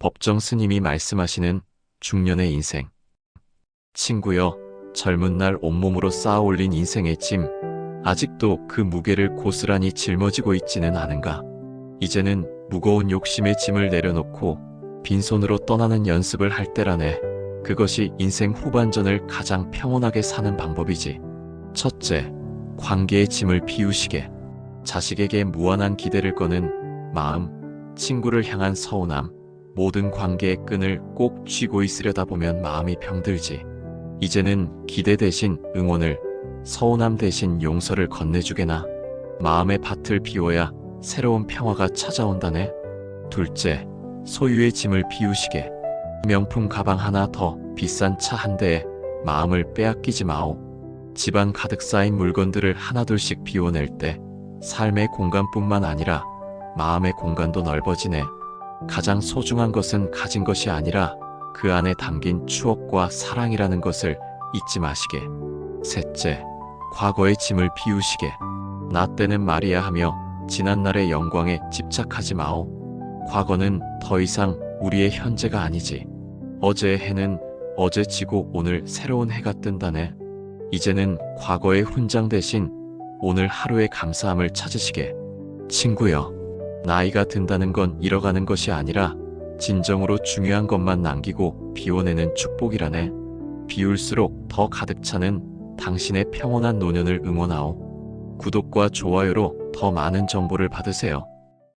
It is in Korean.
법정 스님이 말씀하시는 중년의 인생. 친구여, 젊은 날 온몸으로 쌓아 올린 인생의 짐, 아직도 그 무게를 고스란히 짊어지고 있지는 않은가? 이제는 무거운 욕심의 짐을 내려놓고 빈손으로 떠나는 연습을 할 때라네. 그것이 인생 후반전을 가장 평온하게 사는 방법이지. 첫째, 관계의 짐을 비우시게. 자식에게 무한한 기대를 거는 마음, 친구를 향한 서운함, 모든 관계의 끈을 꼭 쥐고 있으려다 보면 마음이 병들지. 이제는 기대 대신 응원을, 서운함 대신 용서를 건네주게나. 마음의 밭을 비워야 새로운 평화가 찾아온다네. 둘째, 소유의 짐을 비우시게. 명품 가방 하나 더 비싼 차 한 대에 마음을 빼앗기지 마오. 집안 가득 쌓인 물건들을 하나둘씩 비워낼 때 삶의 공간뿐만 아니라 마음의 공간도 넓어지네. 가장 소중한 것은 가진 것이 아니라 그 안에 담긴 추억과 사랑이라는 것을 잊지 마시게. 셋째, 과거의 짐을 비우시게. 나 때는 말이야 하며 지난날의 영광에 집착하지 마오. 과거는 더 이상 우리의 현재가 아니지. 어제의 해는 어제 지고 오늘 새로운 해가 뜬다네. 이제는 과거의 훈장 대신 오늘 하루의 감사함을 찾으시게. 친구여, 나이가 든다는 건 잃어가는 것이 아니라 진정으로 중요한 것만 남기고 비워내는 축복이라네. 비울수록 더 가득 차는 당신의 평온한 노년을 응원하오. 구독과 좋아요로 더 많은 정보를 받으세요.